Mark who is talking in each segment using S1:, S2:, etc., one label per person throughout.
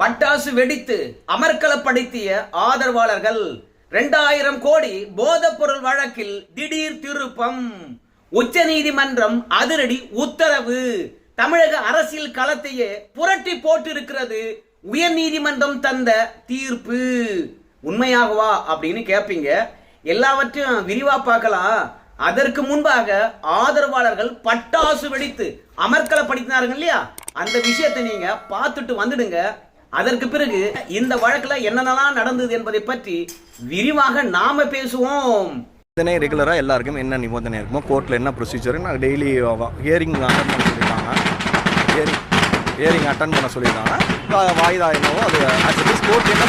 S1: பட்டாசு வெடித்து அமர்க்கலப்படுத்திய ஆதரவாளர்கள் இரண்டாயிரம் கோடி போதைப் பொருள் வழக்கில் திடீர் திருப்பம். உச்ச நீதிமன்றம் அதிரடி உத்தரவு. தமிழக அரசியல் களத்தையே புரட்டி போட்டிருக்கிறது உயர்நீதிமன்றம் தந்த தீர்ப்பு. உண்மையாகவா அப்படின்னு கேட்பீங்க எல்லாவற்றையும் விரிவா பார்க்கலாம். அதற்கு முன்பாக ஆதரவாளர்கள் பட்டாசு வெடித்து அமர்க்கலப்படுத்தினார்கள் இல்லையா? அந்த விஷயத்தை நீங்க பார்த்துட்டு வந்துடுங்க. அதற்கு பிறகு இந்த வழக்குல என்னென்னலாம் நடந்தது என்பதை பற்றி விரிவாக நாம பேசுவோம்.
S2: நிபந்தனை ரெகுலராக எல்லாருக்கும் என்ன நிபந்தனை இருக்குமோ கோர்ட்டில் என்ன ப்ரொசீஜர் நான் டெய்லி ஹியரிங் அட்டன் பண்ண சொல்லியிருக்காங்க. ஹியரிங் ஹியரிங் அட்டன் பண்ண சொல்லியிருக்காங்க. வாய்தா என்னவோ அது ஆஸ் கோர்ட் என்ன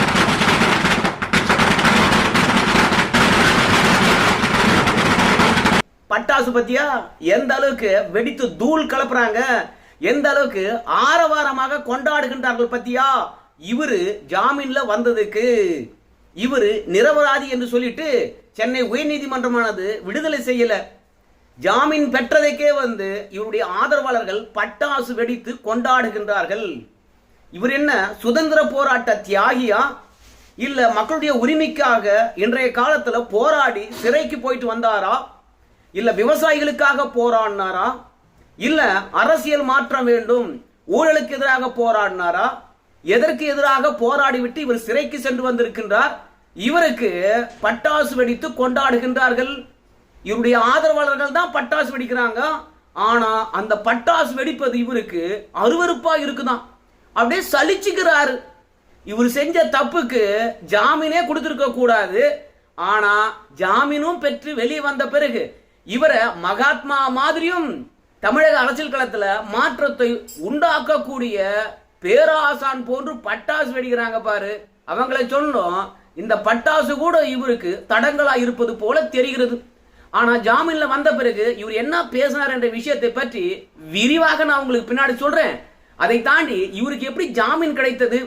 S1: பட்டாசு பத்தியா? எந்த அளவுக்கு வெடித்து தூள் கலப்புறாங்க? எந்த அளவுக்கு ஆரவாரமாக கொண்டாடுகின்றார்கள் பத்தியா? இவர் ஜாமீன்ல வந்ததுக்கு இவர் நிரபராதி என்று சொல்லிட்டு சென்னை உயர்நீதிமன்றமானது விடுதலை செய்யல. ஜாமீன் பெற்றதைக்கே வந்து இவருடைய ஆதரவாளர்கள் பட்டாசு வெடித்து கொண்டாடுகின்றார்கள். இவர் என்ன சுதந்திர போராட்ட தியாகியா? இல்ல மக்களுடைய உரிமைக்காக இன்றைய காலத்துல போராடி சிறைக்கு போயிட்டு வந்தாரா? இல்ல விவசாயிகளுக்காக போராடினாரா? இல்ல அரசியல் மாற்றம் வேண்டும் ஊழலுக்கு எதிராக போராடினாரா? எதற்கு எதிராக போராடிவிட்டு இவர் சிறைக்கு சென்று வந்திருக்கின்றார்? இவருக்கு பட்டாசு வெடித்து கொண்டாடுகின்றார்கள். இவருடைய ஆதரவாளர்கள் தான் பட்டாசு வெடிக்கிறாங்க. ஆனா அந்த பட்டாசு வெடிப்பது இவருக்கு அருவறுப்பா இருக்குதான். அப்படியே சலிச்சுக்கிறாரு. இவர் செஞ்ச தப்புக்கு ஜாமீனே கொடுத்துருக்க கூடாது. ஆனா ஜாமீனும் பெற்று வெளியே வந்த பிறகு இவரை மகாத்மா மாதிரியும் தமிழக அரசியல் களத்துல மாற்றத்தை உண்டாக்கக்கூடிய பேராசான் போன்று பட்டாசு வெடிக்கிறாங்க பாரு. அவங்களை சொன்னோம் இந்த பட்டாசு கூட இவருக்கு தடங்களா இருப்பது போல தெரிகிறது. ஆனா ஜாமீன்ல வந்த பிறகு இவர் என்ன பேசினார் என்ற விஷயத்தை பற்றி விரிவாக நான் உங்களுக்கு பின்னாடி சொல்றேன். அதை தாண்டி இவருக்கு எப்படி ஜாமீன் கிடைத்தது?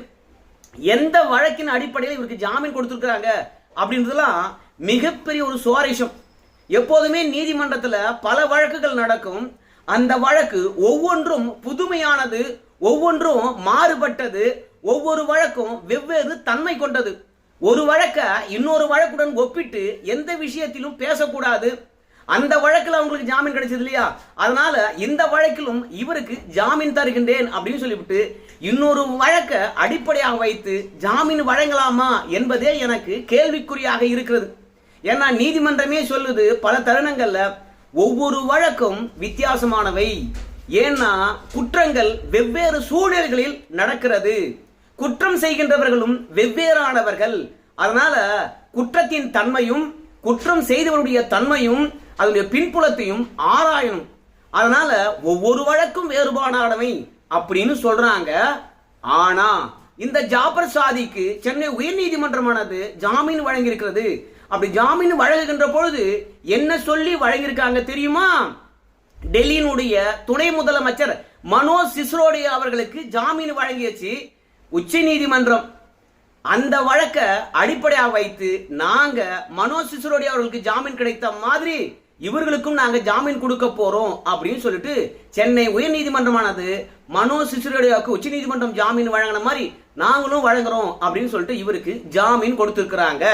S1: எந்த வழக்கின் அடிப்படையில் இவருக்கு ஜாமீன் கொடுத்துருக்காங்க அப்படின்றதுலாம் மிகப்பெரிய ஒரு சுவாரஸ்யம். எப்போதுமே நீதிமன்றத்தில் பல வழக்குகள் நடக்கும். அந்த வழக்கு ஒவ்வொன்றும் புதுமையானது ஒவ்வொன்றும் மாறுபட்டது ஒவ்வொரு வழக்கும் வெவ்வேறு தன்மை கொண்டது. ஒரு வழக்க இன்னொரு வழக்குடன் ஒப்பிட்டு எந்த விஷயத்திலும் பேசக்கூடாது. அந்த வழக்கில் அவங்களுக்கு ஜாமீன் கிடைச்சது இல்லையா? அதனால இந்த வழக்கிலும் இவருக்கு ஜாமீன் தருகின்றேன் அப்படின்னு சொல்லிவிட்டு இன்னொரு வழக்க அடிப்படையாக வைத்து ஜாமீன் வழங்கலாமா என்பதே எனக்கு கேள்விக்குறியாக இருக்கிறது. ஏன்னா நீதிமன்றமே சொல்லுது பல தருணங்களில் ஒவ்வொரு வழக்கும் வித்தியாசமானவை. ஏன்னா குற்றங்கள் வெவ்வேறு சூழல்களில் நடக்கிறது. குற்றம் செய்கின்றவர்களும் வெவ்வேறானவர்கள். அதனால குற்றத்தின் தன்மையும் குற்றம் செய்தவருடைய தன்மையும் அதனுடைய பின்புலத்தையும் ஆராயணும். அதனால ஒவ்வொரு வழக்கும் வேறுபாடானவை அப்படின்னு சொல்றாங்க. ஆனா இந்த ஜாபர் சாதிக்கு சென்னை உயர்நீதிமன்றமானது ஜாமீன் வழங்கியிருக்கிறது. அப்படி ஜாமீன் வழங்குகின்ற பொழுது என்ன சொல்லி வழங்கியிருக்காங்க தெரியுமா? டெல்லியினுடைய துணை முதலமைச்சர் மனோஜ் சிசுரோடைய அவர்களுக்கு ஜாமீன் வழங்கியச்சு உச்ச நீதிமன்றம். அந்த வழக்க அடிப்படையாக வைத்து நாங்க மனோஜ் சிசோடியா அவர்களுக்கு ஜாமீன் கிடைத்த மாதிரி இவர்களுக்கும் நாங்க ஜாமீன் கொடுக்க போறோம் அப்படின்னு சொல்லிட்டு சென்னை உயர் நீதிமன்றமானது மனோஜ் சிசோடியாவுக்கு உச்ச நீதிமன்றம் ஜாமீன் வழங்கின மாதிரி நாங்களும் வழங்குறோம் அப்படின்னு சொல்லிட்டு இவருக்கு ஜாமீன் கொடுத்திருக்கிறாங்க.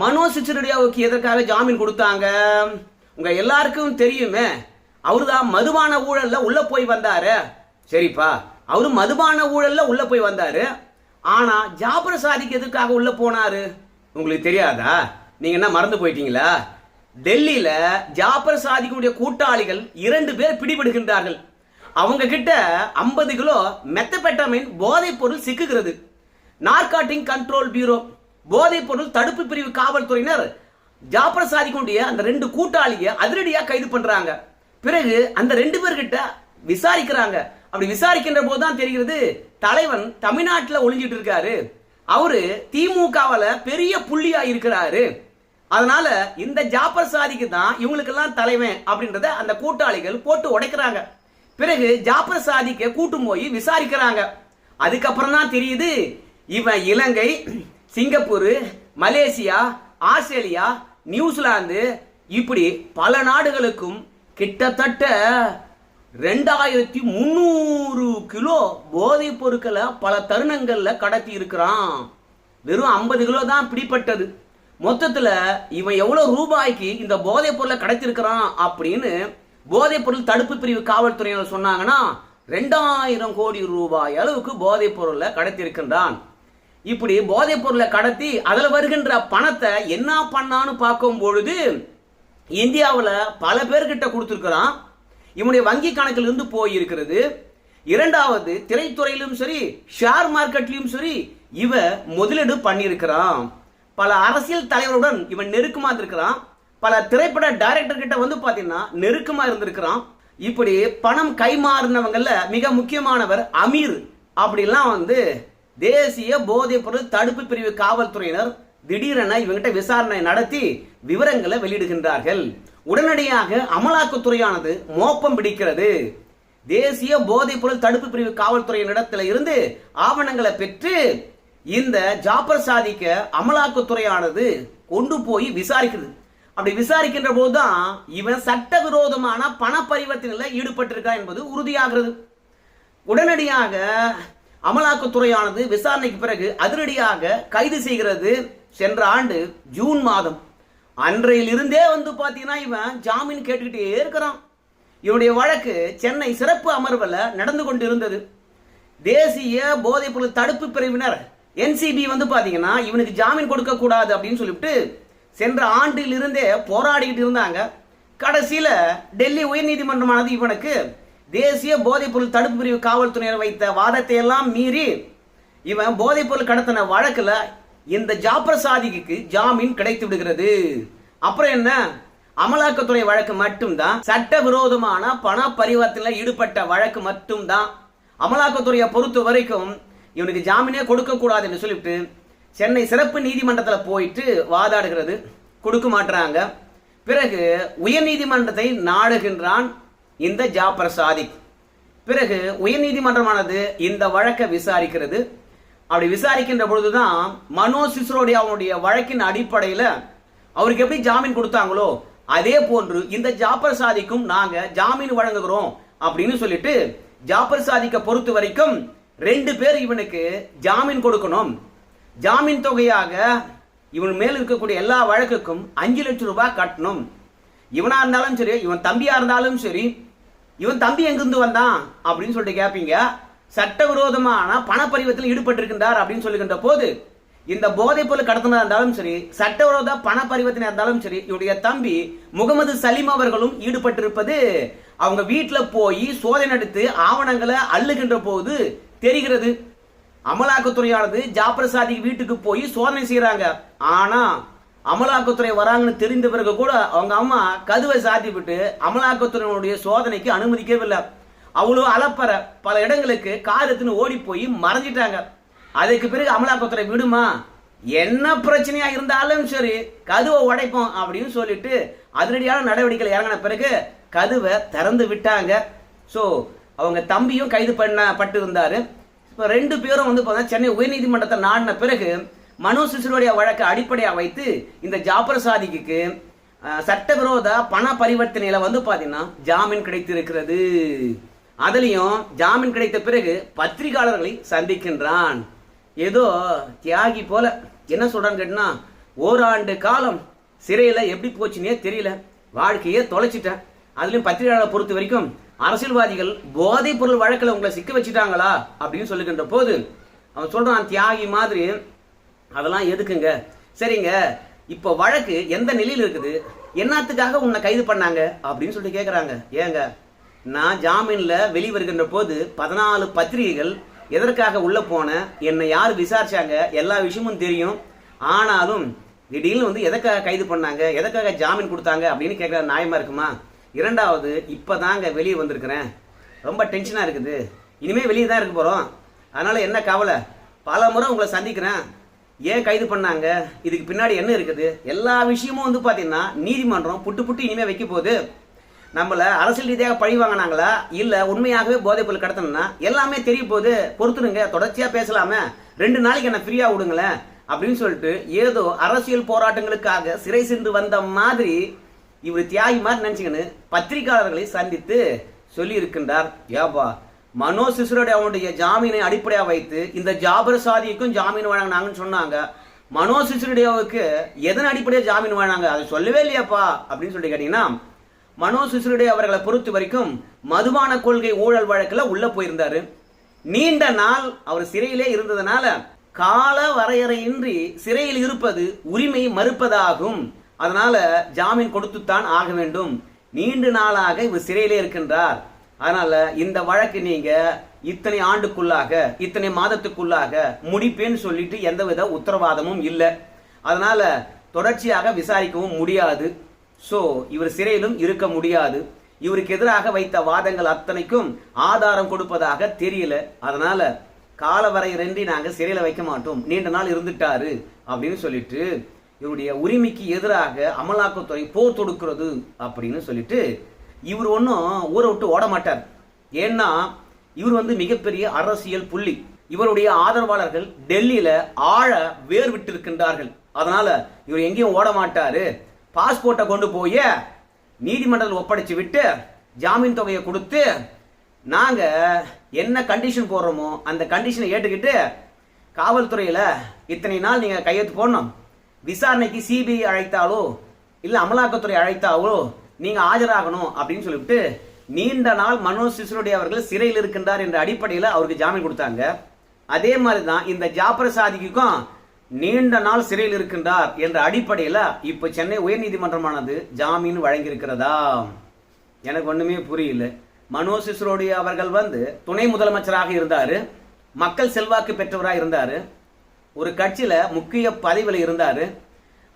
S1: மனோஜ் சிசோடியாவுக்கு எதற்காக ஜாமீன் கொடுத்தாங்க? உங்க எல்லாருக்கும் தெரியுமே. அவருதான் மதுபான ஊழல்ல உள்ள போய் வந்தாரு. சரிப்பா. அவரு மதுபான ஊழல்ல உள்ள போய் வந்தாரு. ஆனா ஜாபர் சாதிக்கு எதுக்காக உள்ள போனாரு? உங்களுக்கு தெரியாதா? நீங்க என்ன மறந்து போயிட்டீங்களா? டெல்லியில ஜாபர் சாதிக்குடைய கூட்டாளிகள் இரண்டு பேர் பிடிபடுகின்றார்கள். அவங்க கிட்ட 50 கிலோ மெத்தபெட்டமைன் போதைப் பொருள் சிக்குகிறது. நார்காட்டிங் கண்ட்ரோல் பியூரோ போதைப் பொருள் தடுப்பு பிரிவு காவல்துறையினர் ஜாபர் சாதிக்குடைய அந்த ரெண்டு கூட்டாளிய அதிரடியாக கைது பண்றாங்க. பிறகு அந்த ரெண்டு பேர்கிட்ட விசாரிக்கிறாங்க. அப்படி விசாரிக்கின்ற போது தான் தெரிகிறது தலைவன் தமிழ்நாட்டில் ஒளிஞ்சிட்டு இருக்காரு. அவரு திமுகவில் பெரிய புள்ளியா இருக்கிறாரு. அதனால இந்த ஜாபர் சாதிக்கு தான் இவங்களுக்கெல்லாம் தலைவன் அப்படின்றத அந்த கூட்டாளிகள் போட்டு உடைக்கிறாங்க. பிறகு ஜாபர் சாதிக்க கூட்டும் போய் விசாரிக்கிறாங்க. அதுக்கப்புறம் தான் தெரியுது இவன் Ilangai Singapore Malaysia Australia New Zealand இப்படி பல நாடுகளுக்கும் கிட்டத்தட்ட ரெண்டாயிரத்தி முந்நூறு கிலோ போதைப் பொருட்களை பல தருணங்களில் கடத்தி இருக்கிறான். வெறும் ஐம்பது கிலோ தான் பிடிப்பட்டது மொத்தத்தில் இவன் எவ்வளோ ரூபாய்க்கு இந்த போதைப் பொருளை கடத்திருக்கிறான் அப்படின்னு போதைப் பொருள் தடுப்பு பிரிவு காவல்துறையினர் சொன்னாங்கன்னா ரெண்டாயிரம் கோடி ரூபாய் அளவுக்கு போதைப் பொருளை கடத்தியிருக்கின்றான். இப்படி போதைப் பொருளை கடத்தி அதில் வருகின்ற பணத்தை என்ன பண்ணான்னு பார்க்கும் பொழுது இந்தியாவில் பல பேர்கிட்ட கொடுத்துருக்கிறான். இவனுடைய வங்கி கணக்கில் இருந்து போயிருக்கிறது. இரண்டாவது திரைத்துறையிலும் சரி ஷேர் மார்க்கெட்லையும் சரி இவ முதலீடு பண்ணியிருக்கிறான். பல அரசியல் தலைவருடன் இவன் நெருக்கமா இருந்திருக்கிறான் பல திரைப்பட டைரக்டர் கிட்ட வந்து பார்த்தீங்கன்னா நெருக்கமா இருந்திருக்கிறான். இப்படி பணம் கைமாறினவங்கல்ல மிக முக்கியமானவர் அமீர். அப்படிலாம் வந்து தேசிய போதைப் பொருள் தடுப்பு பிரிவு காவல்துறையினர் திடீரென இவங்கிட்ட விசாரணை நடத்தி விவரங்களை வெளியிடுகின்றார்கள். உடனடியாக அமலாக்கத்துறையானது மோப்பம் பிடிக்கிறது. தேசிய போதைப் பொருள் தடுப்பு பிரிவு காவல்துறையினிடத்துல இருந்து ஆவணங்களை பெற்று இந்த ஜாபர் சாதிக்க அமலாக்கத்துறையானது கொண்டு போய் விசாரிக்கிறது. அப்படி விசாரிக்கின்ற போதுதான் இவன் சட்டவிரோதமான பண பரிவர்த்தனையில் ஈடுபட்டிருக்கா என்பது உறுதியாகிறது. உடனடியாக அமலாக்கத்துறையானது விசாரணைக்கு பிறகு அதிரடியாக கைது செய்கிறது சென்ற ஆண்டு ஜூன் மாதம். அன்றையிலிருந்தே வந்து பார்த்தீங்கன்னா இவன் ஜாமீன் கேட்டுக்கிட்டே இருக்கிறான். இவனுடைய வழக்கு சென்னை சிறப்பு அமர்வில் நடந்து கொண்டிருந்தது. தேசிய போதைப்பொருள் தடுப்பு பிரிவினர் என்சிபி வந்து பார்த்தீங்கன்னா இவனுக்கு ஜாமீன் கொடுக்கக்கூடாது அப்படின்னு சொல்லிவிட்டு சென்ற ஆண்டிலிருந்தே போராடிக்கிட்டு இருந்தாங்க. கடைசியில் டெல்லி உயர்நீதிமன்றமானது இவனுக்கு தேசிய போதைப்பொருள் தடுப்பு பிரிவு காவல்துறையினர் வைத்த வாதத்தை எல்லாம் மீறி இவன் போதைப்பொருள் கடத்தின வழக்கில் இந்த ஜாபர் சாதிக்கு ஜாமீன் கிடைத்து விடுகிறது. அப்புறம் என்ன? அமலாக்கத்துறை வழக்கு மட்டும்தான் சட்டவிரோதமான பண பரிவர்த்தனையில் ஈடுபட்ட வழக்கு மட்டும்தான். அமலாக்கத்துறையை பொறுத்த வரைக்கும் இவனுக்கு ஜாமீனே கொடுக்க சொல்லிட்டு சென்னை சிறப்பு நீதிமன்றத்தில் போயிட்டு வாதாடுகிறது. கொடுக்க மாட்டுறாங்க பிறகு உயர் நீதிமன்றத்தை நாடுகின்றான் இந்த ஜாபர் சாதிக் பிறகு உயர்நீதிமன்றமானது இந்த வழக்கை விசாரிக்கிறது. அப்படி விசாரிக்கின்ற பொழுதுதான் மனோ சிசுரோடைய அவனுடைய வழக்கின் அடிப்படையில் அவருக்கு எப்படி ஜாமீன் கொடுத்தாங்களோ அதே போன்று இந்த ஜாபர் சாதிக்கும் நாங்க ஜாமீன் வழங்குகிறோம் அப்படின்னு சொல்லிட்டு ஜாபர் சாதிக்க பொறுத்த வரைக்கும் ரெண்டு பேர் இவனுக்கு ஜாமீன் கொடுக்கணும். ஜாமீன் தொகையாக இவன் மேல் இருக்கக்கூடிய எல்லா வழக்குக்கும் அஞ்சு லட்சம் ரூபாய் கட்டணும். இவனா இருந்தாலும் சரி இவன் தம்பியா இருந்தாலும் சரி இவன் தம்பி எங்கிருந்து வந்தான்? அப்படின்னு சொல்லிட்டு கேட்பீங்க சட்டவிரோதமான பணப்பரிவர்த்தனை ஈடுபட்டிருக்கின்றார் அப்படின்னு சொல்லுகின்ற போது இந்த போதைப் பொருள் கடத்தினா இருந்தாலும் சரி சட்டவிரோத பண பரிவர்த்தனை இருந்தாலும் சரி இவருடைய தம்பி முகமது சலீம் அவர்களும் ஈடுபட்டிருப்பது அவங்க வீட்டில் போய் சோதனை நடத்து ஆவணங்களை அள்ளுகின்ற போது தெரிகிறது. அமலாக்கத்துறையானது ஜாபர் சாதிக் வீட்டுக்கு போய் சோதனை செய்யறாங்க. ஆனா அமலாக்கத்துறை வராங்கன்னு தெரிந்த பிறகு கூட அவங்க அம்மா கதுவை சாத்தி விட்டு அமலாக்கத்துறையினுடைய சோதனைக்கு அனுமதிக்கவில்லை. அவ்வளோ அலப்பற பல இடங்களுக்கு காரத்துன்னு எடுத்துன்னு ஓடி போய் மறைஞ்சிட்டாங்க. அதுக்கு பிறகு அமலாக்கத்துறை விடுமா? என்ன பிரச்சனையா இருந்தாலும் சரி கதுவை உடைப்போம் அப்படின்னு சொல்லிட்டு அதிரடியான நடவடிக்கைகள் இறங்கின பிறகு கதுவை திறந்து விட்டாங்க. ஸோ அவங்க தம்பியும் கைது பண்ண பட்டு இருந்தாரு. இப்போ ரெண்டு பேரும் வந்து பார்த்தா சென்னை உயர்நீதிமன்றத்தை நாடின பிறகு மனு சிசுருடைய வழக்கை அடிப்படையாக வைத்து இந்த ஜாபர் சாதிக்கு சட்டவிரோத பண பரிவர்த்தனையில வந்து பார்த்தீங்கன்னா ஜாமீன் கிடைத்திருக்கிறது. அதுலேயும் ஜாமீன் கிடைத்த பிறகு பத்திரிகையாளர்களை சந்திக்கின்றான். ஏதோ தியாகி போல. என்ன சொல்றான்னு கேட்டினா ஓராண்டு காலம் சிறையில் எப்படி போச்சுன்னே தெரியல. வாழ்க்கையே தொலைச்சிட்டேன். அதுலேயும் பத்திரிகையாளரை பொறுத்த வரைக்கும் அரசியல்வாதிகள் போதைப் பொருள் வழக்கில் உங்களை சிக்க வச்சுட்டாங்களா அப்படின்னு சொல்லுகின்ற போது அவன் சொல்றான் தியாகி மாதிரி அதெல்லாம் எதுக்குங்க? சரிங்க இப்போ வழக்கு எந்த நிலையில் இருக்குது? என்னத்துக்காக உன்னை கைது பண்ணாங்க? அப்படின்னு சொல்லிட்டு கேட்குறாங்க ஏங்க நான் ஜாமீனில் வெளிவருகின்ற போது பதினாலு பத்திரிகைகள் எதற்காக உள்ளே போனேன் என்னை யார் விசாரிச்சாங்க? எல்லா விஷயமும் தெரியும். ஆனாலும் திடீர்னு வந்து எதற்காக கைது பண்ணாங்க? எதற்காக ஜாமீன் கொடுத்தாங்க? அப்படின்னு கேட்குற நியாயமாக இருக்குமா? இரண்டாவது இப்போதாங்க வெளியே வந்திருக்கிறேன். ரொம்ப டென்ஷனாக இருக்குது. இனிமேல் வெளியே தான் இருக்க போகிறோம் அதனால் என்ன கவலை? பல முறை உங்களை சந்திக்கிறேன். ஏன் கைது பண்ணாங்க? இதுக்கு பின்னாடி என்ன இருக்குது? எல்லா விஷயமும் வந்து பார்த்தீங்கன்னா நீதிமன்றம் புட்டு புட்டு இனிமேல் வைக்க போகுது. நம்மளை அரசியல் ரீதியாக பழி வாங்கினாங்களா? இல்லை உண்மையாகவே போதைப் பொருள் கடத்தணும்னா எல்லாமே தெரிய போகுது. பொறுத்துருங்க தொடர்ச்சியாக பேசலாமே. ரெண்டு நாளைக்கு என்ன ஃப்ரீயாக விடுங்களேன் அப்படின்னு சொல்லிட்டு ஏதோ அரசியல் போராட்டங்களுக்காக சிறை சென்று வந்த மாதிரி இவர் தியாகி மாதிரி நினைச்சுக்கின்னு பத்திரிகையாளர்களை சந்தித்து சொல்லியிருக்கின்றார். ஏப்பா மனோ சிசுரோடைய அவனுடைய ஜாமீனை அடிப்படையாக வைத்து இந்த ஜாபர் சாதிக்கும் ஜாமீன் வழங்கினாங்கன்னு சொன்னாங்க. மனோ சிசுருடையாவுக்கு எதன் அடிப்படையாக ஜாமீன் வழங்கினாங்க? அதை சொல்லவே இல்லையாப்பா அப்படின்னு சொல்லி கேட்டீங்கன்னா மனோ சிசுருடைய அவர்களை பொறுத்த வரைக்கும் மதுபான கொள்கை ஊழல் வழக்கில் உள்ள போயிருந்தாரு. நீண்ட நாள் அவர் சிறையிலே இருந்ததுனால கால வரையறையின்றி சிறையில் இருப்பது உரிமை மறுப்பதாகும். அதனால ஜாமீன் கொடுத்துத்தான் ஆக வேண்டும். நீண்ட நாளாக இவர் சிறையிலே இருக்கின்றார். அதனால இந்த வழக்கு நீங்க இத்தனை ஆண்டுக்குள்ளாக இத்தனை மாதத்துக்குள்ளாக முடிப்பேன்னு சொல்லிட்டு எந்தவித உத்தரவாதமும் இல்லை. அதனால தொடர்ச்சியாக விசாரிக்கவும் முடியாது. ஸோ இவர் சிறையிலும் இருக்க முடியாது. இவருக்கு எதிராக வைத்த வாதங்கள் அத்தனைக்கும் ஆதாரம் கொடுப்பதாக தெரியல. அதனால காலவரையின்றி நாங்கள் சிறையில் வைக்க மாட்டோம். நீண்ட நாள் இருந்துட்டாரு அப்படின்னு சொல்லிட்டு இவருடைய உரிமைக்கு எதிராக அமலாக்கத்துறை போர் தொடுக்கிறது அப்படின்னு சொல்லிட்டு இவர் ஒன்றும் ஊரை விட்டு ஓட மாட்டார். ஏன்னா இவர் வந்து மிகப்பெரிய அரசியல் புள்ளி. இவருடைய ஆதரவாளர்கள் டெல்லியில ஆழ வேர் விட்டிருக்கின்றார்கள் அதனால இவர் எங்கேயும் ஓட மாட்டாரு. பாஸ்போர்ட்டை கொண்டு போய் நீதிமன்றத்தில் ஒப்படைச்சு விட்டு ஜாமீன் தொகையை கொடுத்து நாங்க என்ன கண்டிஷன் போடுறோமோ அந்த கண்டிஷனை ஏற்றுக்கிட்டு காவல்துறையில இத்தனை நாள் நீங்க கையெழுத்து போடணும். விசாரணைக்கு சிபிஐ அழைத்தாலோ இல்லை அமலாக்கத்துறை அழைத்தாலோ நீங்க ஆஜராகணும் அப்படின்னு சொல்லிவிட்டு நீண்ட நாள் மனோஜ் சிசுருடைய அவர்கள் சிறையில் இருக்கின்றார் என்ற அடிப்படையில் அவருக்கு ஜாமீன் கொடுத்தாங்க. அதே மாதிரி தான் இந்த ஜாபர் சாதிக்கும் நீண்ட நாள் சிறையில் இருக்கின்றார் என்ற அடிப்படையில் இப்ப சென்னை உயர்நீதிமன்றமானது ஜாமீன் வழங்கியிருக்கிறதா? எனக்கு ஒண்ணுமே புரியல. மனோஜ் சிசுரோடி அவர்கள் வந்து துணை முதலமைச்சராக இருந்தாரு. மக்கள் செல்வாக்கு பெற்றவராக இருந்தாரு. ஒரு கட்சியில முக்கிய பதவியில் இருந்தாரு.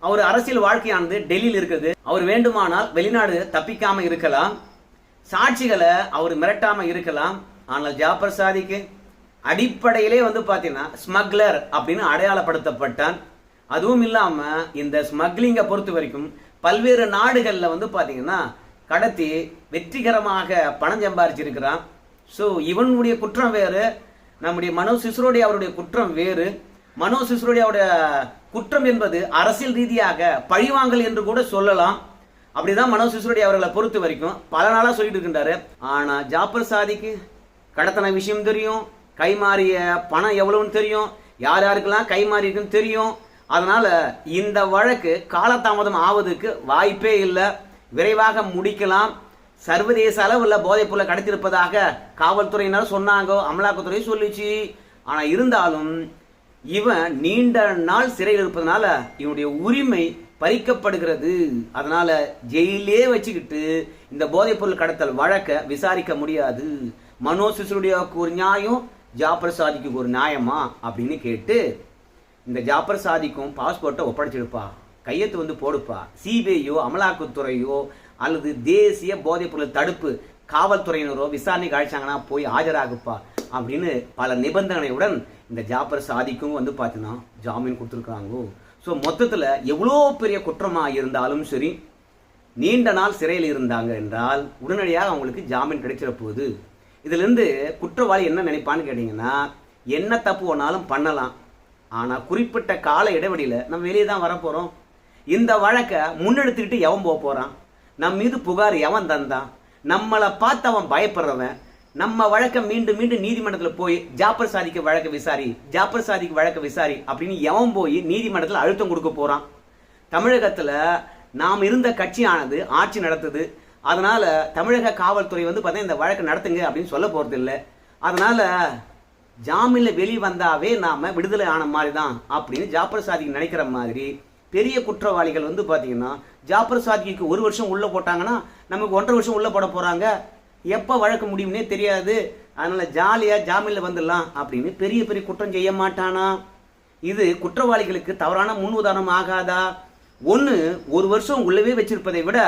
S1: அவர் அரசியல் வாழ்க்கையானது டெல்லியில் இருக்குது. அவர் வேண்டுமானால் வெளிநாடு தப்பிக்காம இருக்கலாம். சாட்சிகளை அவர் மிரட்டாம இருக்கலாம். ஆனால் ஜாபர் சாதிக்கு அடிப்படையிலே வந்து பார்த்தீங்கன்னா ஸ்மக்லர் அப்படின்னு அடையாளப்படுத்தப்பட்டான் அதுவும் இல்லாம இந்த ஸ்மக்லிங்கை பொறுத்த வரைக்கும் பல்வேறு நாடுகளில் வந்து பார்த்தீங்கன்னா கடத்தி வெற்றிகரமாக பணம் சம்பாரிச்சிருக்கிறான் ஸோ இவனுடைய குற்றம் வேறு நம்முடைய மனோ சிசுரோடைய அவருடைய குற்றம் வேறு. மனோ சிசுரோடியாவுடைய குற்றம் என்பது அரசியல் ரீதியாக பழிவாங்கல் என்று கூட சொல்லலாம். அப்படிதான் மனோ சிசுரோடி அவர்களை பொறுத்த வரைக்கும் பல நாளாக சொல்லிட்டு இருக்கின்றாரு. ஆனால் ஜாபர் சாதிக்கு கடத்தன விஷயம் தெரியும். கைமாறிய பணம் எவ்வளவுன்னு தெரியும். யார் யாருக்கெல்லாம் கைமாறி இருக்குன்னு தெரியும். அதனால இந்த வழக்கு காலதாமதம் ஆவதுக்கு வாய்ப்பே இல்லை. விரைவாக முடிக்கலாம். சர்வதேச அளவில் போதைப்பொருளை கடத்திருப்பதாக காவல்துறையினர் சொன்னாங்க அமலாக்கத்துறை சொல்லிச்சு. ஆனால் இருந்தாலும் இவன் நீண்ட நாள் சிறையில் இருப்பதனால இவனுடைய உரிமை பறிக்கப்படுகிறது. அதனால ஜெயிலே வச்சுக்கிட்டு இந்த போதைப் பொருள் கடத்தல் வழக்க விசாரிக்க முடியாது. மனோ சிசுடியாவுக்கு ஒரு நியாயம் ஜாபர் சாதிக்கு ஒரு நியாயமா அப்படின்னு கேட்டு இந்த ஜாபர் சாதிக்கும் பாஸ்போர்ட்டை ஒப்படைச்சிடுப்பா கையெழுத்து வந்து போடுப்பா. சிபிஐயோ அமலாக்கத்துறையோ அல்லது தேசிய போதைப் பொருள் தடுப்பு காவல்துறையினரோ விசாரணைக்கு அழைச்சாங்கன்னா போய் ஆஜராகுப்பா. அப்படின்னு பல நிபந்தனையுடன் இந்த ஜாபர் சாதிக்கும் வந்து பார்த்தீங்கன்னா ஜாமீன் கொடுத்துருக்காங்கோ ஸோ மொத்தத்தில் எவ்வளோ பெரிய குற்றமாக இருந்தாலும் சரி நீண்ட நாள் சிறையில் இருந்தாங்க என்றால் உடனடியாக அவங்களுக்கு ஜாமீன் கிடைச்சிட போகுது இதுலேருந்து குற்றவாளி என்ன நினைப்பான்னு கேட்டிங்கன்னா என்ன தப்பு வேணாலும் பண்ணலாம். ஆனால் குறிப்பிட்ட கால இடைவெளியில் நம்ம வெளியே தான் வரப்போகிறோம் இந்த வழக்கை முன்னெடுத்துக்கிட்டு எவன் போக போகிறான் நம் மீது புகார் எவன் தந்தான்? நம்மளை பார்த்து அவன் பயப்படுறவன் நம்ம வழக்கை மீண்டும் மீண்டும் நீதிமன்றத்தில் போய் ஜாப்பர் சாதிக்கு வழக்கு விசாரி ஜாப்பர் சாதிக்கு வழக்கு விசாரி அப்படின்னு எவன் போய் நீதிமன்றத்தில் அழுத்தம் கொடுக்க போகிறான் தமிழகத்தில் நாம் இருந்த கட்சியானது ஆட்சி நடத்துது. அதனால் தமிழக காவல்துறை வந்து பார்த்தீங்கன்னா இந்த வழக்கு நடத்துங்க அப்படின்னு சொல்ல போகிறது இல்லை அதனால் ஜாமீனில் வெளியே வந்தாவே நாம் விடுதலை ஆன மாதிரி தான் அப்படின்னு ஜாப்பர் சாதிக்கு நினைக்கிற மாதிரி பெரிய குற்றவாளிகள் வந்து பார்த்தீங்கன்னா ஜாப்பர் சாதிக்கு ஒரு வருஷம் உள்ளே போட்டாங்கன்னா நமக்கு ஒன்றரை வருஷம் உள்ளே போட போகிறாங்க எப்போ வழக்கு முடியும்னே தெரியாது. அதனால ஜாலியாக ஜாமீனில் வந்துடலாம் அப்படின்னு பெரிய பெரிய குற்றம் செய்ய மாட்டானா? இது குற்றவாளிகளுக்கு தவறான முன் உதாரணம் ஆகாதா? ஒன்று ஒரு வருஷம் உள்ளவே வச்சிருப்பதை விட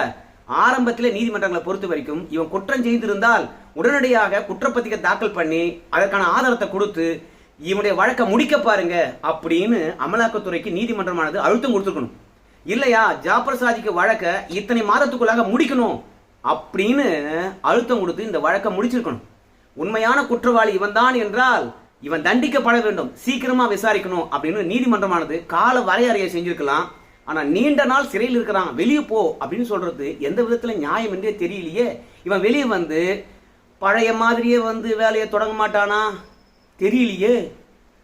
S1: ஆரம்பத்தில் நீதிமன்றங்களை பொறுத்த வரைக்கும் இவன் குற்றம் செய்திருந்தால் உடனடியாக குற்றப்பத்திரிகை தாக்கல் பண்ணி அதற்கான ஆதாரத்தை கொடுத்து இவனுடைய வழக்கை முடிக்க பாருங்க அப்படின்னு அமலாக்கத்துறைக்கு நீதிமன்றமானது அழுத்தம் கொடுத்துருக்கணும். இல்லையா? ஜாபர் சாதிக்கு வழக்க இத்தனை மாதத்துக்குள்ளாக முடிக்கணும். அப்படின்னு அழுத்தம் கொடுத்து இந்த வழக்கை முடிச்சிருக்கணும். உண்மையான குற்றவாளி இவன் தான் என்றால் இவன் தண்டிக்கப்பட வேண்டும். சீக்கிரமா விசாரிக்கணும் அப்படின்னு நீதிமன்றமானது கால வரையறையை செஞ்சிருக்கலாம். ஆனா நீண்ட நாள் சிறையில் இருக்கிறான் வெளியே போ அப்படின்னு சொல்றது எந்த விதத்துல நியாயம் என்றே தெரியலையே. இவன் வெளியே வந்து பழைய மாதிரியே வந்து வேலையை தொடங்க மாட்டானா? தெரியலையே.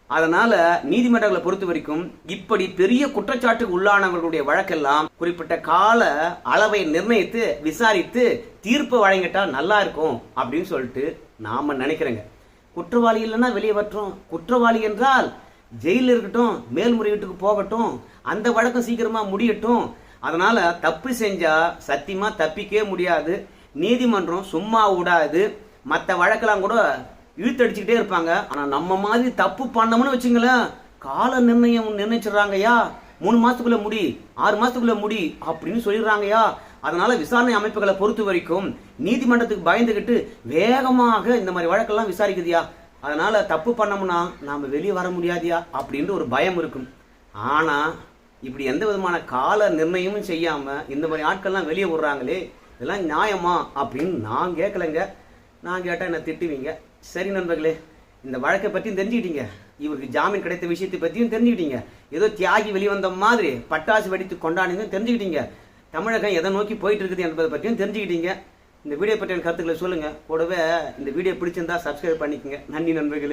S1: அதனால நீதிமன்றங்களை பொறுத்த வரைக்கும் இப்படி பெரிய குற்றச்சாட்டுக்கு உள்ளானவர்களுடைய வழக்கெல்லாம் குறிப்பிட்ட கால அளவை நிர்ணயித்து விசாரித்து தீர்ப்பு வழங்கிட்டா நல்லா இருக்கும் அப்படின்னு சொல்லிட்டு நாம நினைக்கிறேங்க. குற்றவாளி இல்லைன்னா வெளியே வரட்டும். குற்றவாளி என்றால் ஜெயிலில் இருக்கட்டும் மேல்முறையீட்டுக்கு போகட்டும் அந்த வழக்கம் சீக்கிரமா முடியட்டும். அதனால தப்பு செஞ்சா சத்தியமா தப்பிக்கவே முடியாது. நீதிமன்றம் சும்மா விடாது. மற்ற வழக்கெல்லாம் கூட இழுத்தடிச்சுக்கிட்டே இருப்பாங்க. ஆனால் நம்ம மாதிரி தப்பு பண்ணோம்னு வச்சுங்களேன் கால நிர்ணயம் நிர்ணயிச்சிடுறாங்கய்யா. மூணு மாதத்துக்குள்ளே முடி ஆறு மாதத்துக்குள்ளே முடி அப்படின்னு சொல்லிடுறாங்கய்யா. அதனால விசாரணை அமைப்புகளை பொறுத்த வரைக்கும் நீதிமன்றத்துக்கு பயந்துகிட்டு வேகமாக இந்த மாதிரி வழக்கெல்லாம் விசாரிக்குதுயா அதனால தப்பு பண்ணோம்னா நாம் வெளியே வர முடியாதியா அப்படின்ற ஒரு பயம் இருக்கும். ஆனால் இப்படி எந்த விதமான கால நிர்ணயமும் செய்யாமல் இந்த மாதிரி ஆட்கள்லாம் வெளியே விடுறாங்களே இதெல்லாம் நியாயமா அப்படின்னு நான் கேட்கலங்க. நான் கேட்டால் என்ன திட்டுவீங்க. சரி நண்பர்களே இந்த வழக்கை பற்றியும் தெரிஞ்சுக்கிட்டீங்க. இவருக்கு ஜாமீன் கிடைத்த விஷயத்தை பற்றியும் தெரிஞ்சுக்கிட்டீங்க. ஏதோ தியாகி வெளிவந்த மாதிரி பட்டாசு வெடித்து கொண்டாடினதும் தெரிஞ்சுக்கிட்டீங்க. தமிழகம் எதை நோக்கி போயிட்டு இருக்குது என்பதை பற்றியும் தெரிஞ்சுக்கிட்டீங்க. இந்த வீடியோ பற்றிய கருத்துக்களை சொல்லுங்கள் கூடவே இந்த வீடியோ பிடிச்சிருந்தா சப்ஸ்கிரைப் பண்ணிக்கங்க. நன்றி நண்பர்களே.